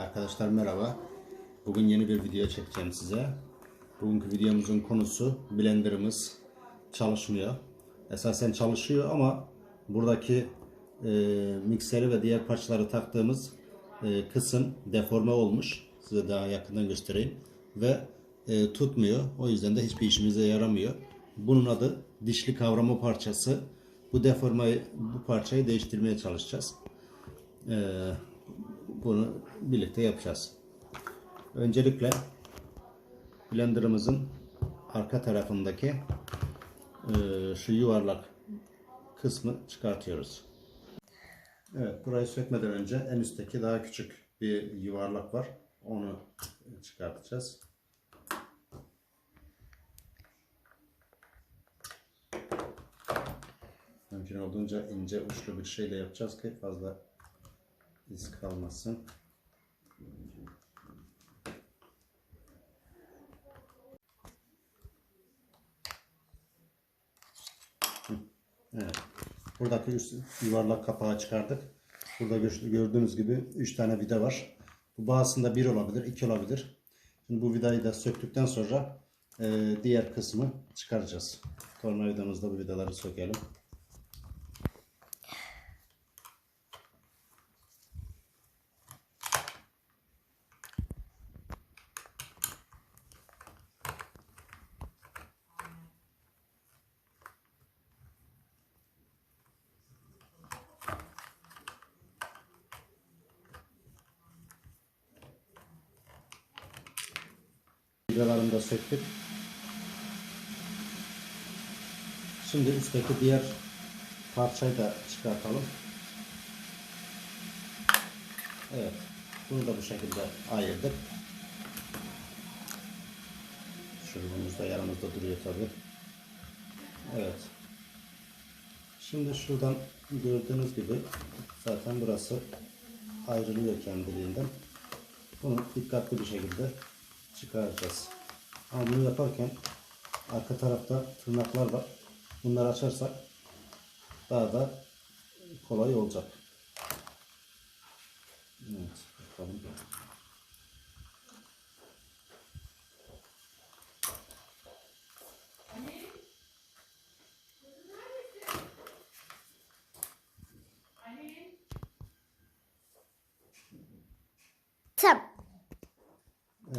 Arkadaşlar merhaba. Bugün yeni bir video çekeceğim size. Bugünkü videomuzun konusu blenderımız çalışmıyor. Esasen çalışıyor ama buradaki e, mikseri ve diğer parçaları taktığımız e, kısım deforme olmuş. Size daha yakından göstereyim. Ve e, tutmuyor. O yüzden de hiçbir işimize yaramıyor. Bunun adı dişli kavrama parçası. Bu deformayı, bu parçayı değiştirmeye çalışacağız. Ee, bunu birlikte yapacağız. Öncelikle blenderımızın arka tarafındaki e, şu yuvarlak kısmı çıkartıyoruz. Evet, burayı sökmeden önce en üstteki daha küçük bir yuvarlak var. Onu çıkartacağız. Mümkün olduğunca ince uçlu bir şeyle yapacağız ki fazla iz kalmasın. Evet. Buradaki üst yuvarlak kapağı çıkardık. Burada gö- gördüğünüz gibi 3 tane vida var. Bu bazısında 1 olabilir, 2 olabilir. Şimdi bu vidayı da söktükten sonra e, diğer kısmı çıkaracağız. Tornavidamızda bu vidaları sökelim. Vidalarını da söktük. Şimdi üstteki diğer parçayı da çıkartalım. Evet. Bunu da bu şekilde ayırdık. Şurumuz da yanımızda duruyor tabi. Evet. Şimdi şuradan gördüğünüz gibi zaten burası ayrılıyor kendiliğinden. Bunu dikkatli bir şekilde çıkaracağız. Ama bunu yaparken arka tarafta tırnaklar var. Bunları açarsak daha da kolay olacak. Evet, bakalım.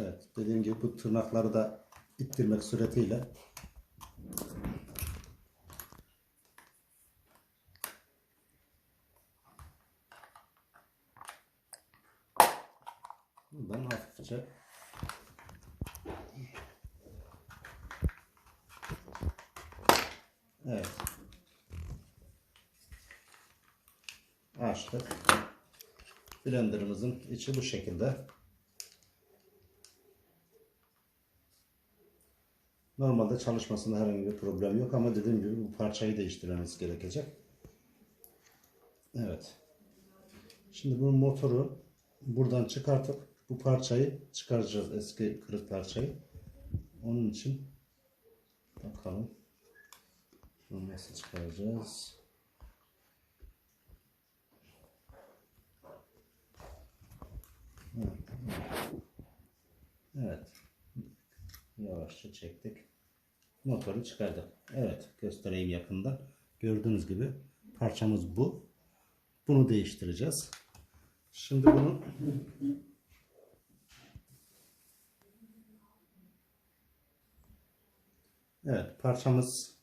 Evet, dediğim gibi bu tırnakları da ittirmek suretiyle buradan hafifçe Evet. Açtık. Blenderımızın içi bu şekilde. Normalde çalışmasında herhangi bir problem yok ama dediğim gibi bu parçayı değiştirmemiz gerekecek. Evet. Şimdi bunun motoru buradan çıkartıp bu parçayı çıkaracağız. Eski kırık parçayı. Onun için bakalım. Bunu nasıl çıkaracağız? Evet. Yavaşça çektik. Motoru çıkardık. Evet göstereyim yakından. Gördüğünüz gibi parçamız bu. Bunu değiştireceğiz. Şimdi bunu Evet parçamız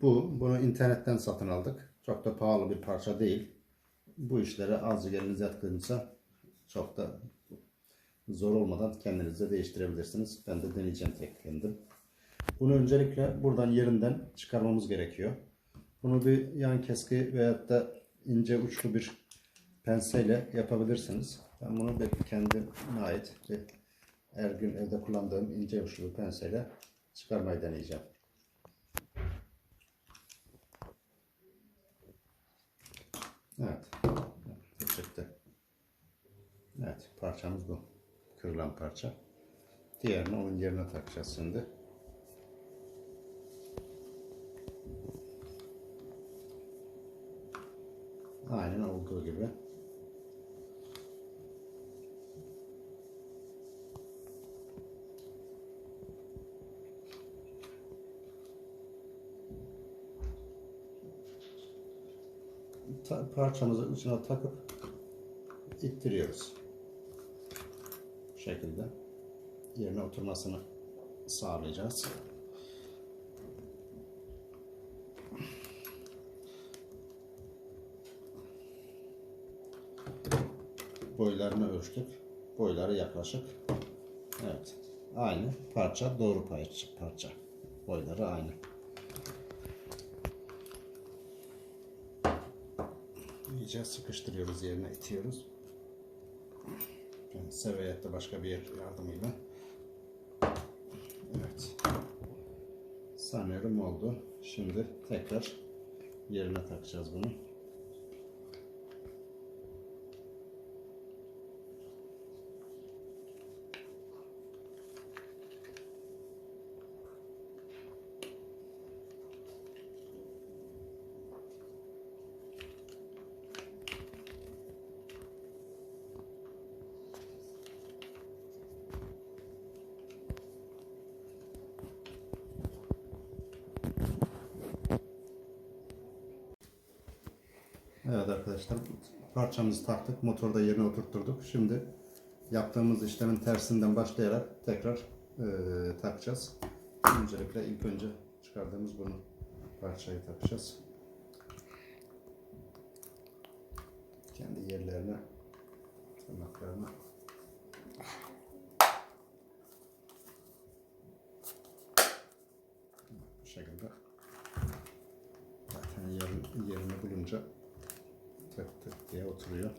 bu. Bunu internetten satın aldık. Çok da pahalı bir parça değil. Bu işlere azıcık eliniz yatkınsa çok da zor olmadan kendiniz de değiştirebilirsiniz. Ben de deneyeceğim tek kendim. Bunu öncelikle buradan yerinden çıkarmamız gerekiyor. Bunu bir yan keski veyahut da ince uçlu bir penseyle yapabilirsiniz. Ben bunu bir kendime ait bir her gün evde kullandığım ince uçlu bir penseyle çıkarmayı deneyeceğim. Evet. Çıktı. Evet parçamız bu. Kırılan parça. Diğerini onun yerine takacağız şimdi. olduğu gibi. parçamızın ucuna takıp ittiriyoruz. Bu şekilde yerine oturmasını sağlayacağız. Boylarını ölçtük. Boyları yaklaşık. Evet. Aynı parça doğru parça. Boyları aynı. İyice sıkıştırıyoruz yerine itiyoruz. Yani seviyette başka bir yer yardımıyla. Evet. Sanıyorum oldu. Şimdi tekrar yerine takacağız bunu. Evet arkadaşlar parçamızı taktık. Motorda yerine oturtturduk. Şimdi yaptığımız işlemin tersinden başlayarak tekrar eee, takacağız. Öncelikle ilk önce çıkardığımız bunu parçayı takacağız. Kendi yerlerine tırnaklarına bu şekilde zaten yerini, yerini bulunca tık tık diye oturuyor.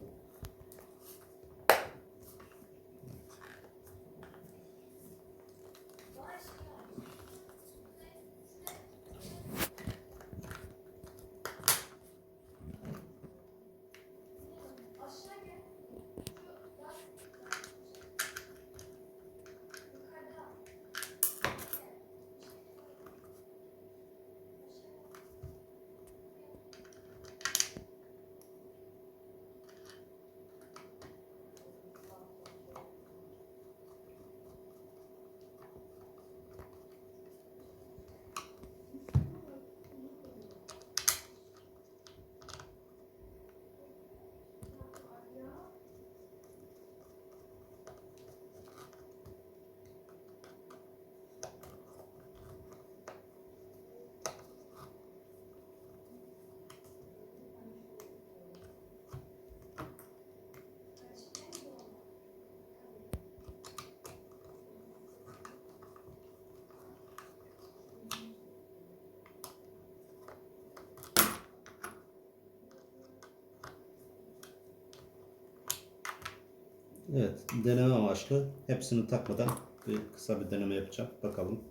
Evet, deneme amaçlı hepsini takmadan bir kısa bir deneme yapacağım. Bakalım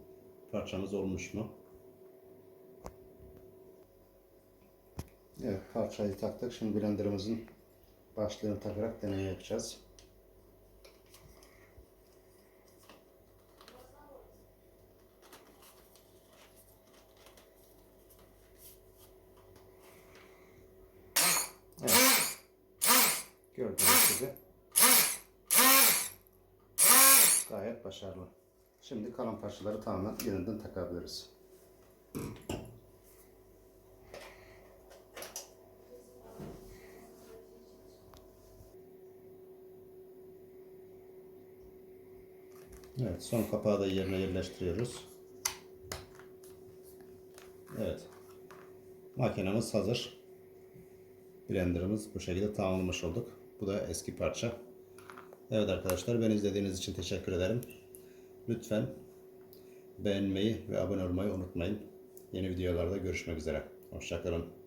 parçamız olmuş mu? Evet, parçayı taktık. Şimdi blenderımızın başlığını takarak deney yapacağız. Evet. Gördüğünüz gibi Gayet başarılı. Şimdi kalan parçaları tamamen yeniden takabiliriz. Evet, son kapağı da yerine yerleştiriyoruz. Evet. Makinemiz hazır. Blenderımız bu şekilde tamamlamış olduk. Bu da eski parça. Evet arkadaşlar beni izlediğiniz için teşekkür ederim. Lütfen beğenmeyi ve abone olmayı unutmayın. Yeni videolarda görüşmek üzere. Hoşçakalın.